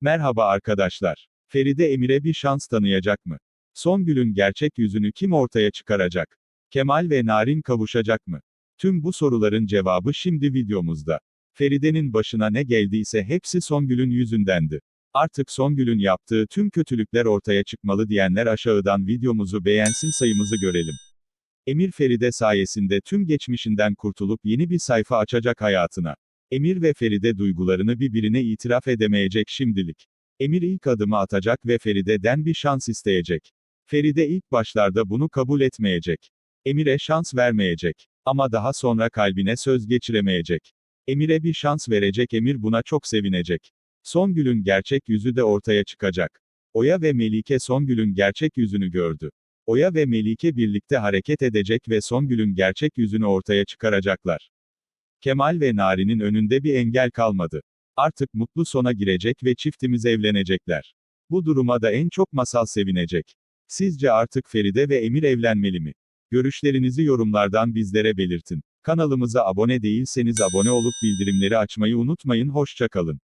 Merhaba arkadaşlar. Feride Emir'e bir şans tanıyacak mı? Songül'ün gerçek yüzünü kim ortaya çıkaracak? Kemal ve Narin kavuşacak mı? Tüm bu soruların cevabı şimdi videomuzda. Feride'nin başına ne geldiyse hepsi Songül'ün yüzündendi. Artık Songül'ün yaptığı tüm kötülükler ortaya çıkmalı diyenler aşağıdan videomuzu beğensin sayımızı görelim. Emir Feride sayesinde tüm geçmişinden kurtulup yeni bir sayfa açacak hayatına. Emir ve Feride duygularını birbirine itiraf edemeyecek şimdilik. Emir ilk adımı atacak ve Feride'den bir şans isteyecek. Feride ilk başlarda bunu kabul etmeyecek. Emir'e şans vermeyecek. Ama daha sonra kalbine söz geçiremeyecek. Emir'e bir şans verecek Emir buna çok sevinecek. Songül'ün gerçek yüzü de ortaya çıkacak. Oya ve Melike Songül'ün gerçek yüzünü gördü. Oya ve Melike birlikte hareket edecek ve Songül'ün gerçek yüzünü ortaya çıkaracaklar. Kemal ve Nari'nin önünde bir engel kalmadı. Artık mutlu sona girecek ve çiftimiz evlenecekler. Bu duruma da en çok masal sevinecek. Sizce artık Feride ve Emir evlenmeli mi? Görüşlerinizi yorumlardan bizlere belirtin. Kanalımıza abone değilseniz abone olup bildirimleri açmayı unutmayın. Hoşça kalın.